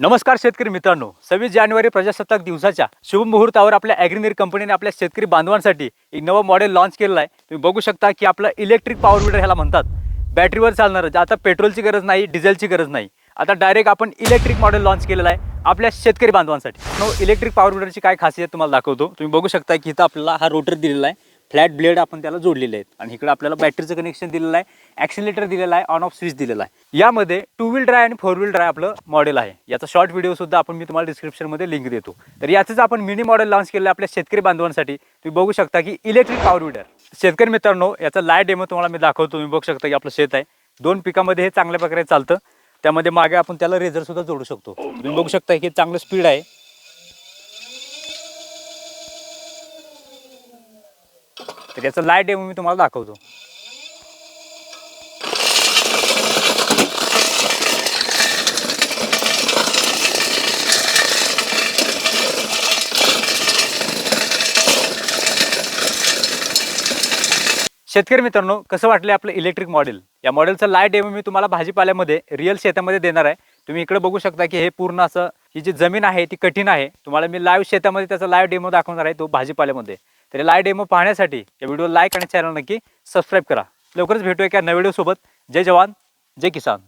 नमस्कार शेतकरी मित्रांनो. सव्वीस जानेवारी प्रजासत्ताक दिवसाच्या शुभमुहूर्तावर आपल्या ॲग्रीनेर कंपनीने आपल्या शेतकरी बांधवांसाठी एक नवं मॉडेल लॉन्च केलेलं आहे. तुम्ही बघू शकता की आपलं इलेक्ट्रिक पॉवर विडर ह्याला म्हणतात. बॅटरीवर चालणारं आता पेट्रोलची गरज नाही डिझेलची गरज नाही. आता डायरेक्ट आपण इलेक्ट्रिक मॉडेल लॉन्च केलेलं आहे आपल्या शेतकरी बांधवांसाठी. नो इलेक्ट्रिक पॉवर विडरची काय खासियत तुम्हाला दाखवतो. तुम्ही बघू शकता की इथं आपल्याला हा रोटर दिलेला आहे. फ्लॅट ब्लेड आपण त्याला जोडलेले आहेत. आणि इकडे आपल्याला बॅटरीचं कनेक्शन दिलेलं आहे ॲक्सिलेटर दिलेला आहे ऑन ऑफ स्विच दिलेला आहे. यामध्ये टू व्हील ड्राय आणि फोर व्हील ड्राय आपलं मॉडेल आहे. याचा शॉर्ट व्हिडिओ सुद्धा आपण मी तुम्हाला डिस्क्रिप्शनमध्ये लिंक देतो. तर याचंच आपण मिनी मॉडेल लॉन्च केलं आपल्या शेतकरी बांधवांसाठी. तुम्ही बघू शकता की इलेक्ट्रिक पॉवर विडर शेतकरी मित्रांनो याचा लाय डेमो तुम्हाला मी दाखवतो. तुम्ही बघू शकता की आपलं शेत आहे. दोन पिकामध्ये हे चांगल्या प्रकारे चालतं. त्यामध्ये मागे आपण त्याला रेझर सुद्धा जोडू शकतो. तुम्ही बघू शकता की चांगलं स्पीड आहे. तर याचं लाइट डेमो मी तुम्हाला दाखवतो. शेतकरी मित्रांनो कसं वाटलं आपलं इलेक्ट्रिक मॉडेल या मॉडेलचं लाइट डेमो मी तुम्हाला भाजीपाल्यामध्ये रिअल शेतामध्ये देणार आहे. तुम्ही इकडे बघू शकता की हे पूर्ण असं ही जी जमीन आहे ती कठीण आहे. तुम्हाला मी लाईव्ह शेतामध्ये त्याचा लाईव्ह डेमो दाखवणार आहे तो भाजीपाल्यामध्ये. तरी लाईव्ह डेमो पाहण्यासाठी या व्हिडिओ लाईक आणि चॅनल नक्की सबस्क्राईब करा. लवकरच भेटूया एका नव्या व्हिडिओसोबत जय जवान जय किसान.